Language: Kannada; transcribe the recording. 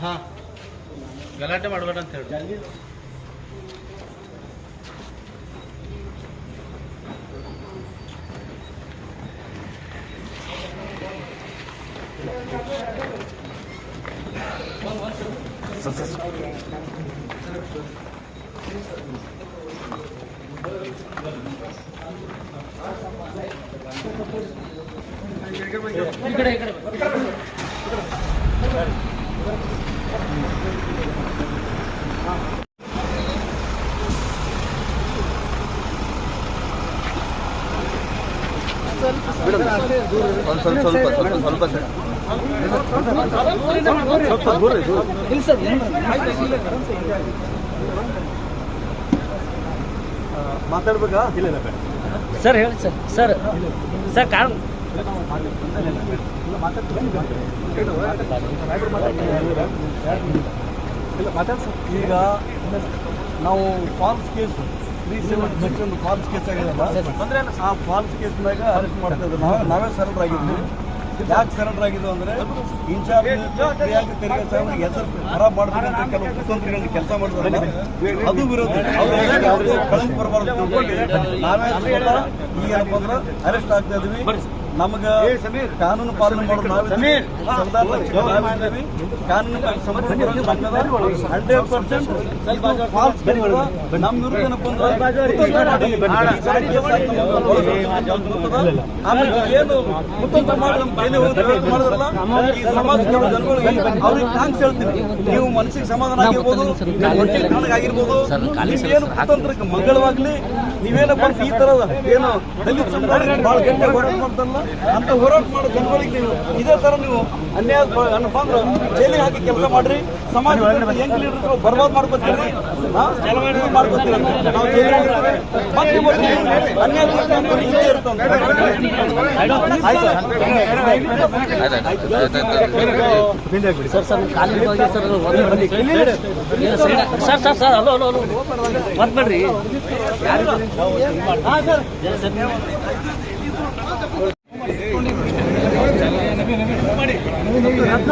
ಹಾ. ಗಲಾಟೆ ಮಾಡಬೇಡ ಅಂತ ಹೇಳಿ. ಸ್ವಲ್ಪ ಸ್ವಲ್ಪ ಸ್ವಲ್ಪ ಸರ್ ಇಲ್ಲ ಇಲ್ಲ ಸರ್ ಹೇಳಿ ಸರ್ ಸರ್ ಸರ್. ಕಾರಣ ಈಗ ನಾವು forms case. Three seven section false case ಆಗಿದಲ್ಲ ಆ ಫಾಲ್ಸ್ ಕೇಸ್ನಾಗ ಅರೆಸ್ಟ್ ಮಾಡ್ತಾ ಇದ್ರು ನಾವು ನಾವೇ ಸರೆಂಡರ್ ಆಗಿದ್ವಿ ಯಾಕೆ ಸರೆಂಡರ್ ಆಗಿದ್ದು ಅಂದ್ರೆ ಇನ್ಚಾರ್ಜ್ ಪ್ರಿಯಾಂಕ ತೆರಿಗೆ ಸಾಹೇಬ್ರಿಗೆ ಹೆಸರು ಖರಾಬ್ ಮಾಡ್ಬೇಕಂತ ಕೆಲವು ಕುತಂತ್ರಿಗಳನ್ನ ಕೆಲಸ ಮಾಡ್ತಾರೆ ಅದು ವಿರೋಧ. ಅವರು ಕಳಂಕ ಬರಬಾರ್ದು ಅಂತ ತಿಳ್ಕೊಂಡು ನಾವೇ ಈ ಈಗ ಏನಪ್ಪ ಅಂದ್ರೆ ಅರೆಸ್ಟ್ ಆಗ್ತಾ ಇದೀವಿ. ನಮಗ ಕಾನೂನು ಪಾಲನೆ ಮಾಡೋದು. ಕಾನೂನು ಹಂಡ್ರೆಡ್ ಪರ್ಸೆಂಟ್ ವಿರುದ್ಧ ಏನಪ್ಪ ಆಮೇಲೆ ಏನು ಮಾಡಿ ನಮ್ಮ ಮಾಡಿದ್ರಲ್ಲ? ಈ ಸಮಾಜಕ್ಕೆ ಜನಗಳಿಗೆ ಅವ್ರಿಗೆ ಥ್ಯಾಂಕ್ಸ್ ಹೇಳ್ತೀನಿ. ನೀವು ಮನಸ್ಸಿಗೆ ಸಮಾಧಾನ ಆಗಿರ್ಬೋದು ಆಗಿರ್ಬೋದು. ಏನು ಕುತಂತ್ರಕ್ಕೆ ಮಂಗಳವಾಗ್ಲಿ ನೀವೇನಪ್ಪ ಈ ತರದ ಏನು ದಲಿತ ಸಮುದಾಯ ಬಹಳ ಗಂಟೆ ಹೋರಾಟ ಮಾಡ್ತಾರಲ್ಲ ಅಂತ ಹೋರಾಟ ಮಾಡೋ ಜನಗಳಿಗೆ ನೀವು ಇದೇ ತರ ನೀವು ಅನ್ಯಾಯ ಅಂದ್ರೆ ಜೈಲಿಗೆ ಹಾಕಿ ಕೆಲಸ ಮಾಡ್ರಿ. ಸಮಾಜ ಹೆಂಗ್ ಲೀಡರ್ ಬರ್ಬಾದ್ ಮಾಡ್ಕೊತೀರಿ? ಮಾಡ್ಕೊತೀರಿ. ನಾವು ಜೈಲಿಗೆ ಮತ್ತೆ ಮತ್ತೆ ಅನ್ಯಾಯ ಮಾಡ್ತಾ ಅಂತ ಹಿಂದೆ? ಸರ್ ಸರ್ ಹೋಗಿ ಸರ್ ಸರ್ ಸರ್ ಮತ್ತೆ ಹಾ, ಸರ್.